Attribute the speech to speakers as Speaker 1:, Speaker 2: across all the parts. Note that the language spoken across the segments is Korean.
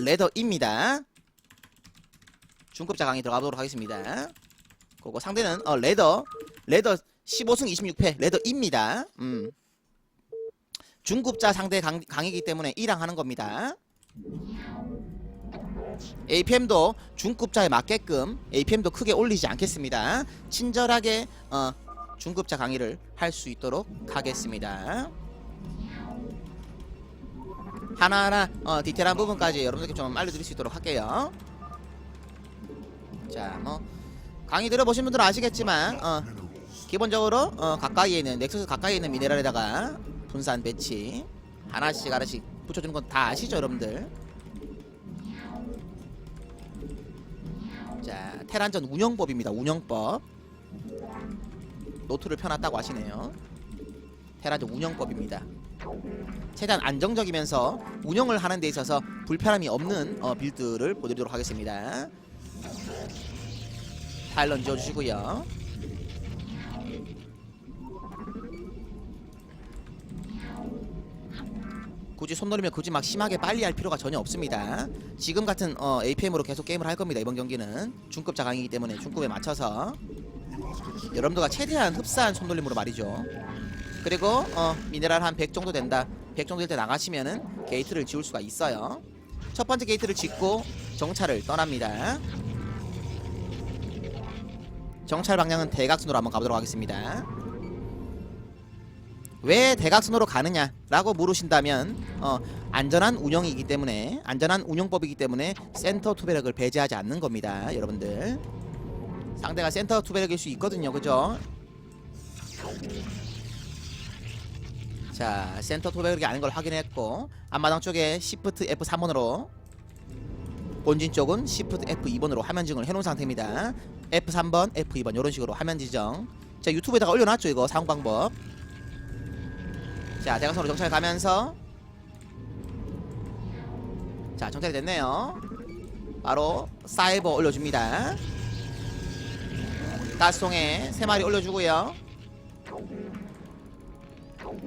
Speaker 1: 레더입니다. 중급자 강의 들어가 보도록 하겠습니다. 그리고 상대는 어 레더 레더 15승 26패 레더입니다. 음. 중급자 상대 강, 강이기 때문에 1랑 하는 겁니다. APM도 중급자에 맞게끔 APM도 크게 올리지 않겠습니다. 친절하게 어, 중급자 강의를 할 수 있도록 하겠습니다. 하나하나 어, 디테일한 부분까지 여러분들께 좀 알려드릴 수 있도록 할게요. 자, 뭐 강의 들어보신 분들은 아시겠지만 어, 기본적으로 어, 가까이에 있는 넥서스 가까이에 있는 미네랄에다가 분산 배치 하나씩 하나씩 붙여주는 건 다 아시죠, 여러분들? 자, 테란전 운영법입니다. 운영법. 노트를 펴놨다고 하시네요. 테란전 운영법입니다. 최대한 안정적이면서 운영을 하는 데 있어서 불편함이 없는 어, 빌드를 보여드리도록 하겠습니다. 파일런 지어주시고요. 굳이 손놀이면 굳이 막 심하게 빨리 할 필요가 전혀 없습니다. 지금 같은 어, APM으로 계속 게임을 할 겁니다. 이번 경기는 중급 자강이기 때문에 중급에 맞춰서 여러분들과 최대한 흡사한 손놀림으로 말이죠. 그리고 어, 미네랄 한 100 정도 된다. 100 정도 될 때 나가시면은 게이트를 지울 수가 있어요. 첫 번째 게이트를 짓고 정찰을 떠납니다. 정찰 방향은 대각선으로 한번 가보도록 하겠습니다. 왜 대각선으로 가느냐라고 물으신다면 어, 안전한 운영이기 때문에 안전한 운영법이기 때문에 센터 투배력을 배제하지 않는 겁니다, 여러분들. 상대가 센터 투배력일 수 있거든요, 그죠? 자, 센터 투배력이 아닌 걸 확인했고 앞마당 쪽에 Shift F3번으로 본진 쪽은 Shift F2번으로 화면 지정을 해놓은 상태입니다. F3번, F2번 이런 식으로 화면 지정. 자, 유튜브에다가 올려놨죠, 이거 사용 방법. 자 대각선으로 정찰 가면서 자 정찰이 됐네요 바로 사이버 올려줍니다 가스통에 3마리 올려주고요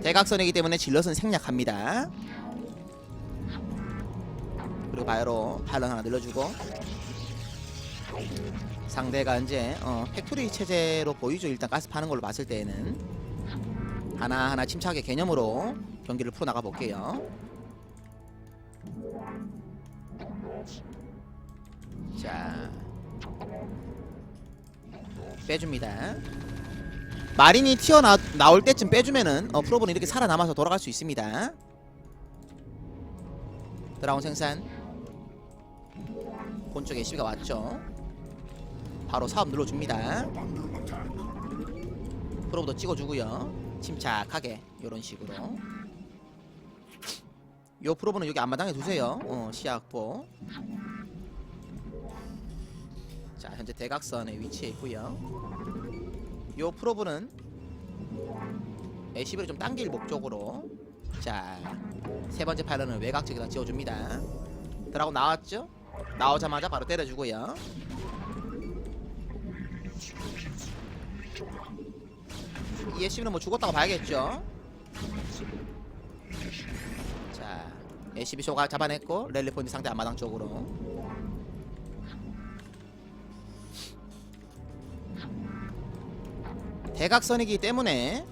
Speaker 1: 대각선이기 때문에 질럿은 생략합니다. 그리고 바로 팔런 하나 늘려주고. 상대가 이제 어, 팩토리 체제로 보이죠? 일단 가스 파는 걸로 봤을 때에는. 하나하나 침착하게 개념으로 경기를 풀어나가 볼게요. 자, 빼줍니다. 마린이 튀어나 나올 때쯤 빼주면은 어, 프로브는 이렇게 살아남아서 돌아갈 수 있습니다. 드라곤 생산 본 쪽에 시비가 왔죠. 바로 사업 눌러줍니다. 프로브도 찍어주고요. 침착하게 이런 식으로 요 프로브는 여기 앞마당에 두세요 어, 시야 확보 자 현재 대각선에 위치해 있고요 요 프로브는 애시비를 좀 당길 목적으로 자 세 번째 파일런은 외곽쪽에다 지어줍니다 드라곤 나왔죠? 나오자마자 바로 때려주고요 이 애쉬는 뭐 죽었다고 봐야겠죠. 자, 애쉬비 쇼가 잡아냈고 랠리 포인트 상대 앞마당 쪽으로. 대각선이기 때문에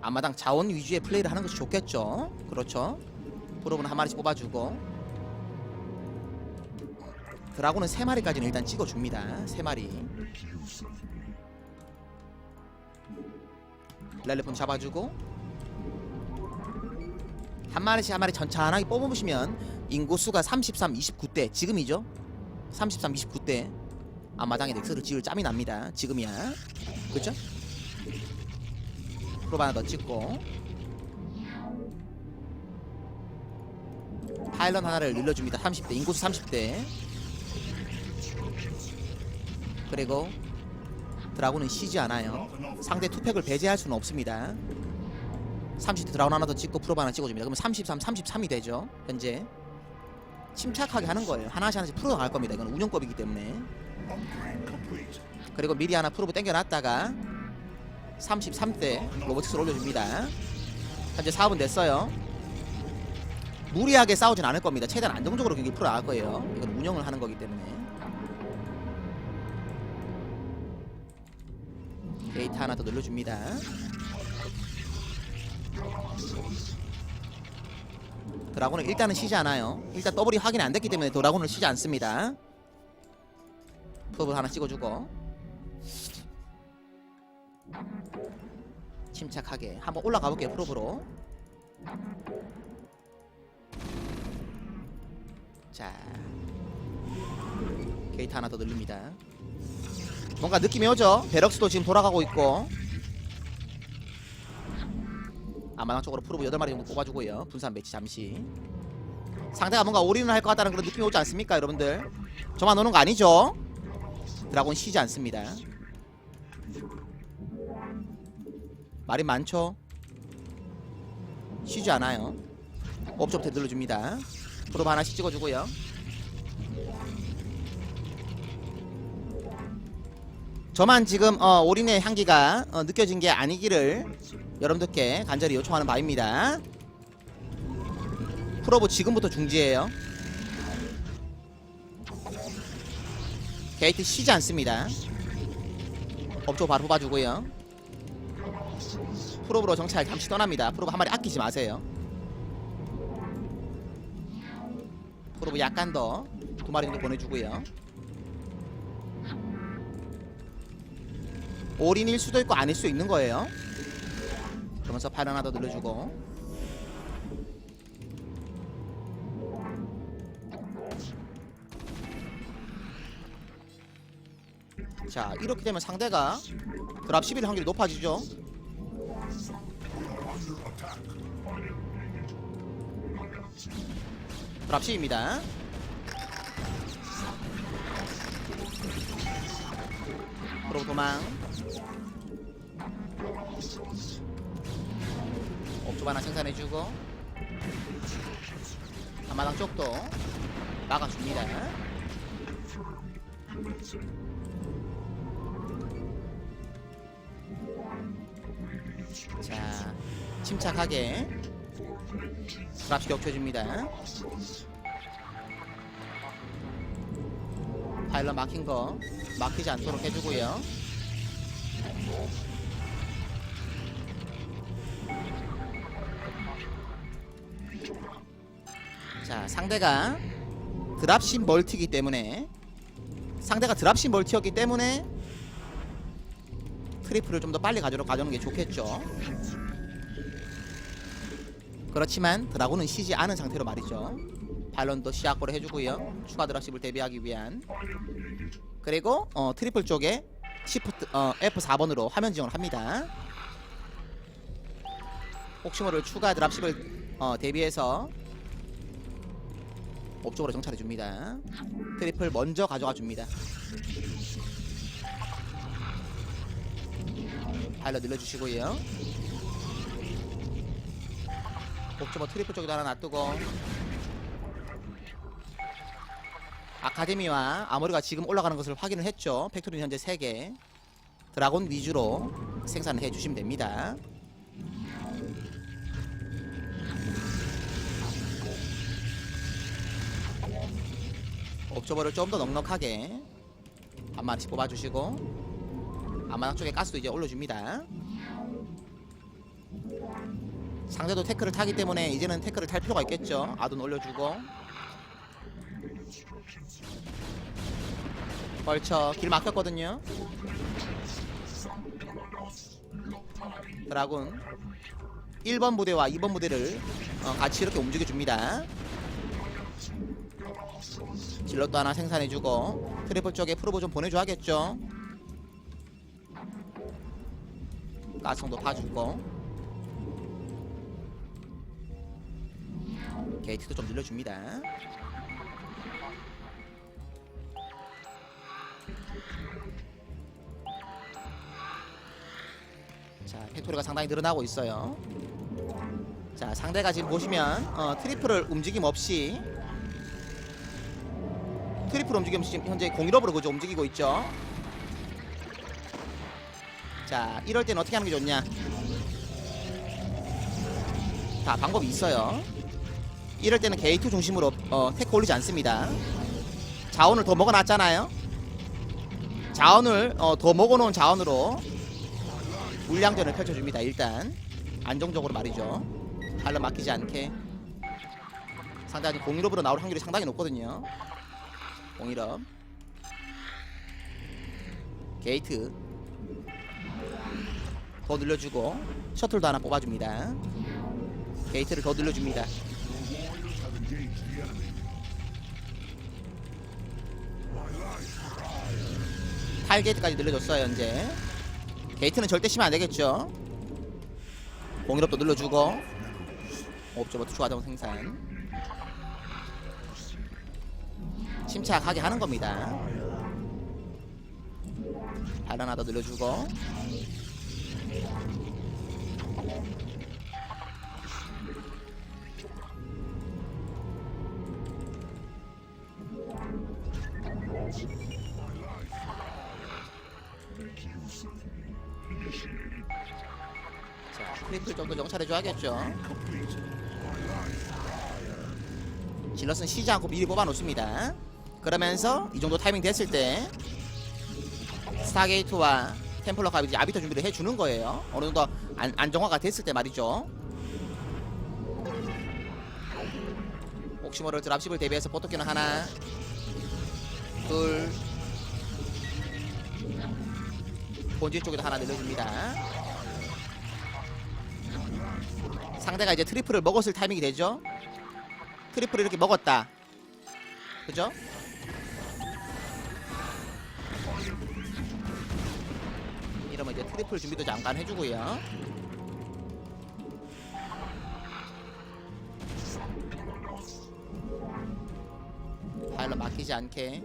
Speaker 1: 앞마당 자원 위주의 플레이를 하는 것이 좋겠죠. 그렇죠. 프로브는 한 마리씩 뽑아주고 드라곤은 세 마리까지는 일단 찍어줍니다. 세 마리. 렐레폰 잡아주고 한 마리씩 한 마리 천천하게 뽑아보시면 인구수가 33, 29대 지금이죠 33, 29대 앞마당에 넥스를 지을 짬이 납니다 지금이야 그쵸? 프로브 하나 더 찍고 파일런 하나를 늘려줍니다 30대 인구수 30대 그리고 드라군은 쉬지 않아요. 상대 투팩을 배제할 수는 없습니다. 30대 드라군 하나 더 찍고 프로브 하나 찍어줍니다. 그러면 33, 33이 되죠. 현재 침착하게 하는 거예요. 하나씩 하나씩 풀어 나갈 겁니다. 이건 운영법이기 때문에. 그리고 미리 하나 프로브 당겨놨다가 33대 로보틱스를 올려줍니다. 현재 4분 됐어요. 무리하게 싸우진 않을 겁니다. 최대한 안정적으로 경기 풀어 나갈 거예요. 이건 운영을 하는 거기 때문에. 게이트 하나 더 늘려줍니다. 드라곤을 일단은 쉬지 않아요. 일단 더블이 확인이 안 됐기 때문에 드라곤을 쉬지 않습니다. 프로브 하나 찍어주고 침착하게 한번 올라가 볼게요 프로브로. 자 게이트 하나 더 늘립니다. 뭔가 느낌이 오죠? 베럭스도 지금 돌아가고 있고 아마당 쪽으로 프로브 8마리 정도 뽑아주고요 분산 매치 잠시 상대가 뭔가 올인을 할 것 같다는 그런 느낌이 오지 않습니까 여러분들 저만 오는 거 아니죠? 드라곤 쉬지 않습니다 말이 많죠? 쉬지 않아요 업적부터 눌러줍니다 프로브 하나씩 찍어주고요 저만 지금 어, 올인의 향기가 어, 느껴진 게 아니기를 여러분들께 간절히 요청하는 바입니다. 프로브 지금부터 중지해요. 게이트 쉬지 않습니다. 업조 바로 뽑아주고요. 프로브로 정찰 잠시 떠납니다. 프로브 한 마리 아끼지 마세요. 프로브 약간 더 두 마리 정도 보내주고요. 올인일 수도 있고 아닐 수 있는 거예요. 그러면서 팔 하나 더 늘려주고 자 이렇게 되면 상대가 드랍 11 확률이 높아지죠. 드랍 10입니다. 프로 도망. 옥조 하나 생산해주고. 앞마당 쪽도 막아줍니다 자 침착하게 드랍시 격쳐줍니다. 파일럿 막힌 거 막히지 않도록 해주고요. 자 상대가 드랍십 멀티기 때문에 상대가 드랍십 멀티였기 때문에 트리플을 좀 더 빨리 가져러 가져오는 게 좋겠죠. 그렇지만 드라곤은 쉬지 않은 상태로 말이죠. 발론도 시약고를 해주고요. 추가 드랍십을 대비하기 위한. 그리고 어, 트리플 쪽에 시프트 어, F4번으로 화면 지정을 합니다. 혹시 모를 추가 드랍십을 어, 대비해서 업적으로 정찰해 줍니다. 트리플 먼저 가져가 줍니다. 파일럿 늘려주시고요. 옵저버 트리플 쪽에도 하나 놔두고 아카데미와 아모리가 지금 올라가는 것을 확인을 했죠. 팩토리 현재 3개 드라곤 위주로 생산을 해주시면 됩니다. 옵저버를 좀 더 넉넉하게 한 마리씩 뽑아주시고 앞마당 쪽에 가스도 이제 올려줍니다. 상대도 태클을 타기 때문에 이제는 태클을 탈 필요가 있겠죠. 아둔 올려주고. 벌쳐 길 막혔거든요. 드라군. 1번 부대와 2번 부대를 어, 같이 이렇게 움직여줍니다. 질럿도 하나 생산해주고 트리플 쪽에 프로보 좀 보내줘야겠죠 가성도 봐주고 게이트도 좀 늘려줍니다. 자 팩토리가 상당히 늘어나고 있어요. 자 상대가 지금 보시면 어, 트리플을 움직임 없이 트리플 움직임 지금 현재 공일업으로 그저 움직이고 있죠. 자, 이럴 때는 어떻게 하는 게 좋냐? 자, 방법이 있어요. 이럴 때는 게이트 중심으로 어, 테크 올리지 않습니다. 자원을 더 먹어놨잖아요. 자원을 어, 더 먹어놓은 자원으로 물량전을 펼쳐줍니다. 일단 안정적으로 말이죠. 발로 막히지 않게 상당히 공일업으로 나올 확률이 상당히 높거든요. 공일업 게이트 더 늘려주고 셔틀도 하나 뽑아줍니다. 게이트를 더 늘려줍니다. 팔 게이트까지 늘려줬어요 현재. 게이트는 절대 치면 안 되겠죠. 공일업도 늘려주고 옵저버트 추가 자원 생산. 침착하게 하는 겁니다. 더 늘려주고 자, 트리플 정도 정찰해줘야겠죠. 질럿은 쉬지 않고 미리 뽑아놓습니다. 그러면서 이 정도 타이밍 됐을 때 스타게이트와 템플러가 이제 아비터 준비를 해주는 거예요. 어느 정도 안, 안정화가 됐을 때 말이죠. 혹시 모를 드랍십을 대비해서 포토키는 하나, 둘, 본질 쪽에도 하나 늘려줍니다. 상대가 이제 트리플을 먹었을 타이밍이 되죠. 트리플을 이렇게 먹었다. 그죠? 이제 트리플 준비도 잠깐 해주고요. 파일럿 막히지 않게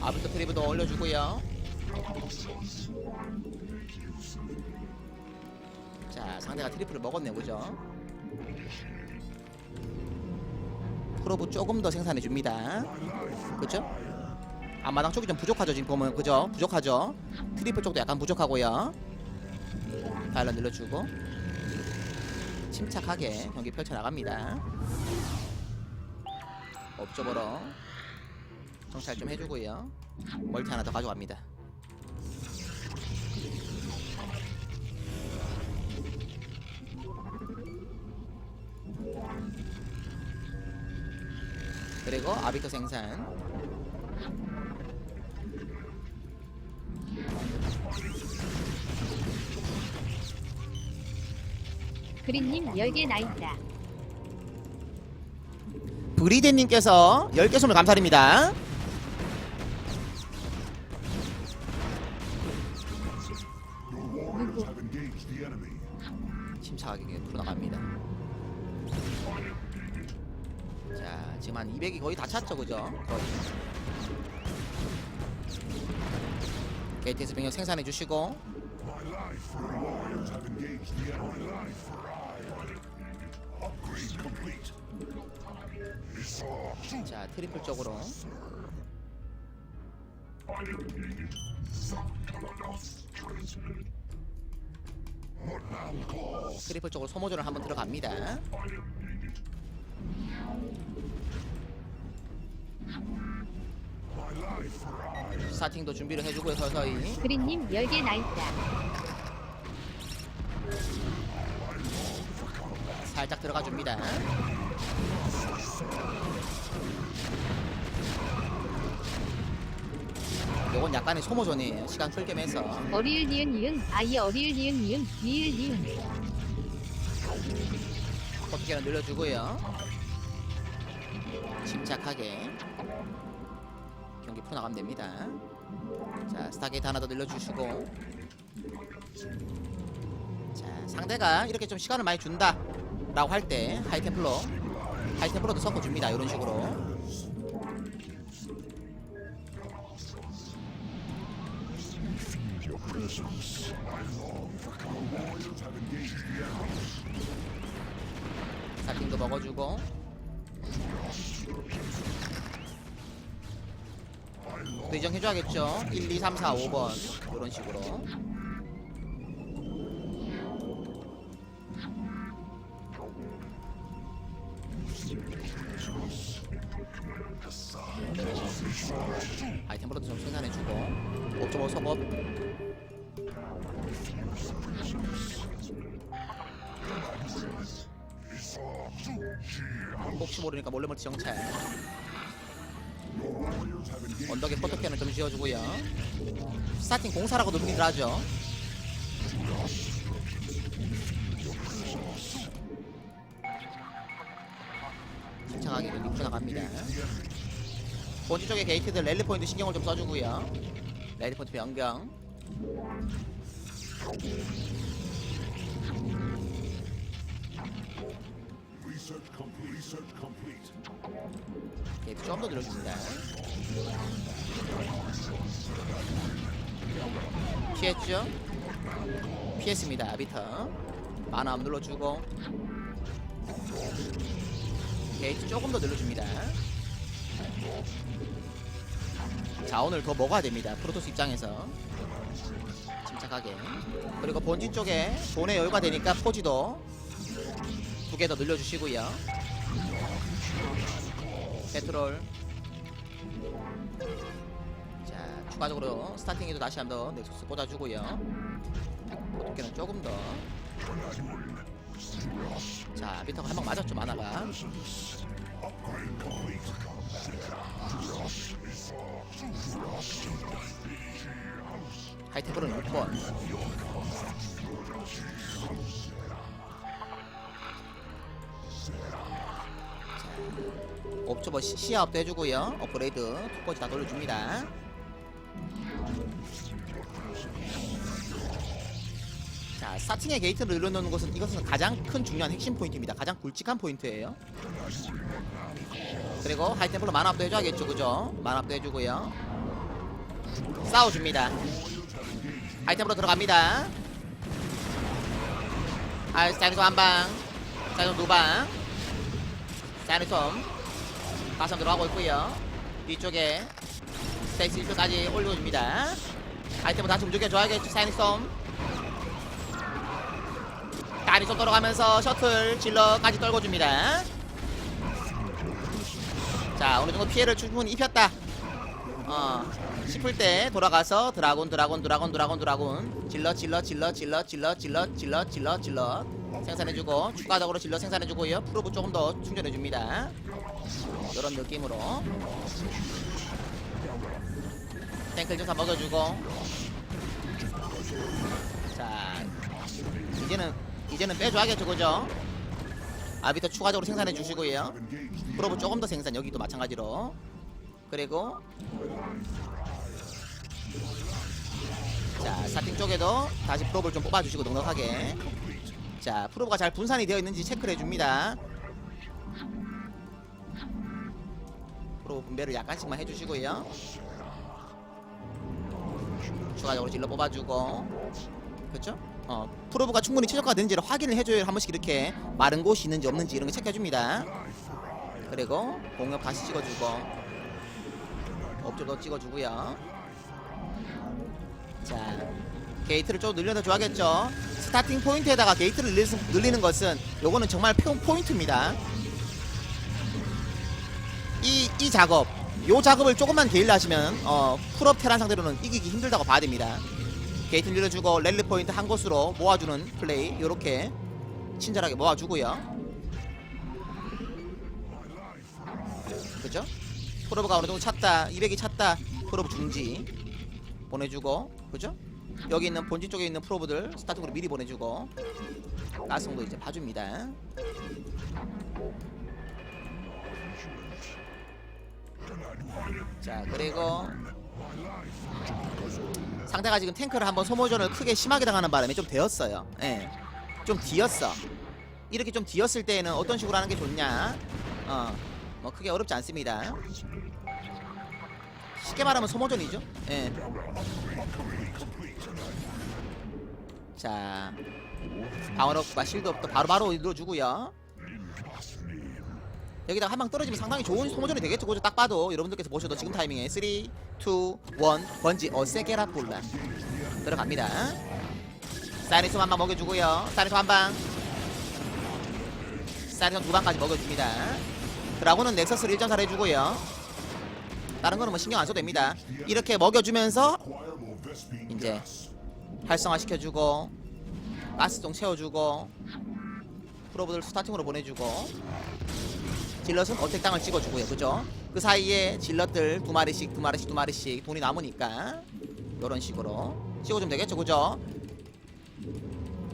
Speaker 1: 아비터 트리브도 올려주고요. 자 상대가 트리플을 먹었네 보죠. 프로브 조금 더 생산해 줍니다. 그렇죠? 앞마당 쪽이 좀 부족하죠 지금 보면 그죠? 부족하죠? 트리플 쪽도 약간 부족하고요. 파일럿 늘려주고 침착하게 경기 펼쳐 나갑니다. 업적으로 정찰 좀 해주고요. 멀티 하나 더 가져갑니다. 그리고 아비터 생산
Speaker 2: 그린님 10개 나있다.
Speaker 1: 브리데님께서 10개 선물 감사드립니다. 침착하게 풀어나갑니다. 자, 지금 한 200이 거의 다 찼죠, 그죠? 거의. 게이트에서 병력 생산해 주시고 자, 트리플 쪽으로 트리플 쪽으로 소모전을 한번 들어갑니다. 스타팅도 준비를 해주고요 서서히
Speaker 2: 그린님 10개 나있다.
Speaker 1: 살짝 들어가 줍니다. 요건 약간의 소모전이에요. 시간 끌게 해서
Speaker 2: 어리을 니은 니은 아이 어리을 니은 니은 리을 니은
Speaker 1: 어떻게는 늘려주고요. 침착하게 경기 풀어나가면 됩니다. 자 스타게이트 하나 더 늘려주시고 자 상대가 이렇게 좀 시간을 많이 준다 라고 할 때 하이템플러 하이템플러도 섞어줍니다. 이런 식으로. 사팅도 먹어주고. 의정해줘야겠죠? 1, 2, 3, 4, 5번. 이런 식으로 아이템으로도 좀 생산해주고. 옵저버 속업 혹시 모르니까 몰래 멀티 정찰. 언덕에 포토캔을 좀 지어주고요. 스타팅 공사라고 눈빛을 하죠. 침착하게 리프 나갑니다 본지 쪽에 게이트들 랠리 포인트 신경을 좀 써주고요. 랠리 포인트 변경. 게이트 좀더 늘려줍니다. 피했죠? 피했습니다 아비터. 만화 암 눌러주고. 게이트 조금 더 늘려줍니다 자 오늘 더 먹어야 됩니다. 프로토스 입장에서. 침착하게. 그리고 본진 쪽에 돈의 여유가 되니까 포지도 두 개 더 늘려주시고요. 페트롤. 자 추가적으로 스타팅에도 다시 한 번 넥서스 꽂아주고요. 포토끼는 조금 더 자 비터가 한 방 맞았죠 만화가 하이테크는 6번. 옵저버 시- 시야업도 해주고요. 업그레이드 톡까지 다 돌려줍니다 자 스타팅의 게이트를 늘려놓는 것은 이것은 가장 큰 중요한 핵심 포인트입니다. 가장 굵직한 포인트예요. 그리고 하이템플로 만화업도 해줘야겠죠. 그죠? 만화업도 해주고요. 싸워줍니다. 하이템으로 들어갑니다. 아 사이니솜 한방. 사이니솜 두방. 사이니솜 가슴 들어가고 있고요. 뒤쪽에 스테이스 1초까지 올려줍니다. 아이템을 다시 움직여줘야겠죠 사이니솜 사이니솜 돌아가면서 셔틀 질러까지 떨궈줍니다. 자 어느 정도 피해를 충분히 입혔다. 어 싶을 때 돌아가서 드라곤 드라곤 드라곤 드라곤 드라곤. 질러 질러 질러 질러 질러 질러 질러 질러 질러. 생산해주고 추가적으로 질러 생산해주고요 프로브 조금 더 충전해줍니다. 이런 느낌으로. 탱클 좀다 먹여주고. 자 이제는 이제는 빼줘야겠죠 그죠? 아비터 추가적으로 생산해 주시고요. 프로브 조금 더 생산 여기도 마찬가지로. 그리고 자 스타팅 쪽에도 다시 프로브를 좀 뽑아주시고 넉넉하게. 자 프로브가 잘 분산이 되어 있는지 체크를 해줍니다. 프로브 분배를 약간씩만 해주시고요. 추가적으로 질러 뽑아주고 그렇죠? 어 프로브가 충분히 최적화가 되는지를 확인을 해줘야 한 번씩 이렇게 마른 곳이 있는지 없는지 이런 거 체크해줍니다. 그리고 공격 다시 찍어주고 업적도 찍어주고요. 자 게이트를 좀 늘려서 줘야겠죠? 스타팅 포인트에다가 게이트를 늘리, 늘리는 것은 요거는 정말 표, 포인트입니다. 이, 이 작업 요 작업을 조금만 게일러 하시면 어, 풀업 테란 상대로는 이기기 힘들다고 봐야 됩니다 게이트 늘려주고 랠리 포인트 한 곳으로 모아주는 플레이 요렇게 친절하게 모아주고요 그죠? 프로브가 어느 정도 찼다 200이 찼다 프로브 중지 보내주고 그죠? 여기 있는 본진 쪽에 있는 프로브들 스타팅으로 미리 보내주고 가스공도 이제 봐줍니다 자 그리고 상대가 지금 탱크를 한번 소모전을 크게 심하게 당하는 바람에 좀 되었어요. 예. 좀 뒤었어. 이렇게 좀 뒤었을 때에는 어떤 식으로 하는 게 좋냐? 어, 뭐 크게 어렵지 않습니다. 쉽게 말하면 소모전이죠. 예. 자. 방어력과 실드업도 바로바로 눌러주고요 여기다 가 한 방 떨어지면 상당히 좋은 소모전이 되겠죠. 그죠 딱 봐도 여러분들께서 보셔도 지금 타이밍에 3 2 1 번지 어세게라 볼라 들어갑니다. 사이니솜 한방 먹여주고요. 사이니솜 한방. 사이니솜 두 방까지 먹여줍니다. 드라곤은 넥서스를 1.4로 해주고요. 다른 거는 뭐 신경 안 써도 됩니다. 이렇게 먹여주면서 이제 활성화 시켜주고 가스통 채워주고 프로브들 스타팅으로 보내주고 질럿은 어택 땅을 찍어주고요. 그죠? 그 사이에 질럿들 두 마리씩 두 마리씩 두 마리씩 돈이 남으니까 이런 식으로 찍어주면 되겠죠. 그죠?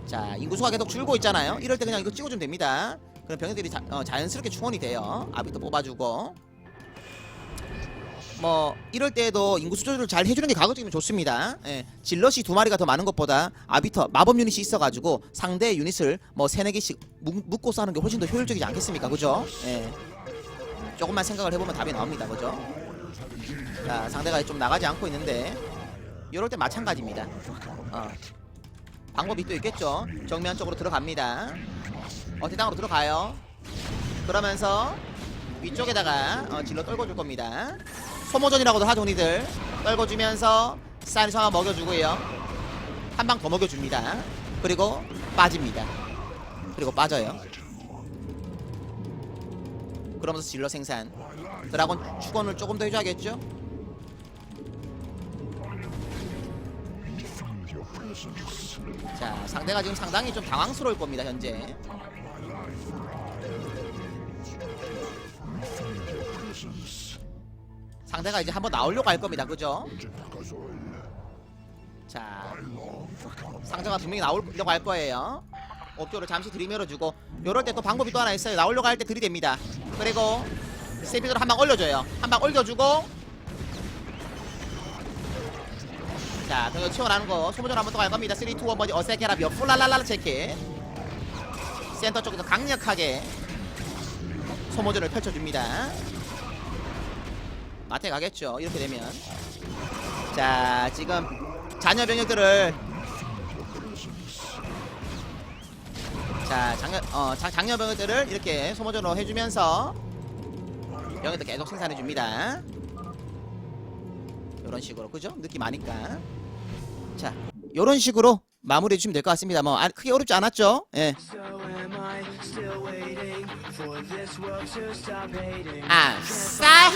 Speaker 1: 자 인구수가 계속 줄고 있잖아요. 이럴 때 그냥 이거 찍어주면 됩니다. 그럼 병력들이 자, 어, 자연스럽게 충원이 돼요. 아비도 뽑아주고 뭐 이럴 때에도 인구 수 조절을 잘 해주는 게 가급적이면 좋습니다. 예, 질럿이 두 마리가 더 많은 것보다 아비터 마법 유닛이 있어가지고 상대 유닛을 뭐 세네 개씩 묶- 묶고 싸는 게 훨씬 더 효율적이지 않겠습니까? 그죠? 예. 조금만 생각을 해보면 답이 나옵니다. 그죠? 자 상대가 좀 나가지 않고 있는데 이럴 때 마찬가지입니다. 어. 방법이 또 있겠죠? 정면 쪽으로 들어갑니다. 어디 땅으로 들어가요. 그러면서 위쪽에다가 어, 질러 떨궈줄 겁니다 소모전이라고도 하죠 우리들. 떨궈주면서 쌀 성화 먹여주고요. 한 방 더 먹여줍니다. 그리고 빠집니다. 그리고 빠져요. 그러면서 질러 생산. 드라곤 축원을 조금 더 해줘야겠죠? 자 상대가 지금 상당히 좀 당황스러울 겁니다 현재 상대가 이제 한번 나오려고 할 겁니다. 그죠? 자 상대가 분명히 나오려고 할 거예요. 옵조를 잠시 들이밀어주고 요럴 때 또 방법이 또 하나 있어요. 나오려고 할 때 들이댑니다. 그리고 세비드로 한 방 올려줘요. 한 방 올려주고. 자 그리고 치워나는 거 소모전 한번 더 갈 겁니다. 3, 2, 1 버디 어세케라비어 풀랄랄라 체크. 센터 쪽에서 강력하게 소모전을 펼쳐줍니다 마트에 가겠죠 이렇게 되면. 자 지금 자녀 병력들을 자 장녀 어 자, 장녀 병력들을 이렇게 소모전으로 해주면서 병력들 계속 생산해줍니다. 이런 식으로 그죠? 느낌 아니까. 자 이런 식으로 마무리해 주시면 될 것 같습니다. 뭐 아, 크게 어렵지 않았죠? 예
Speaker 3: I'm sorry.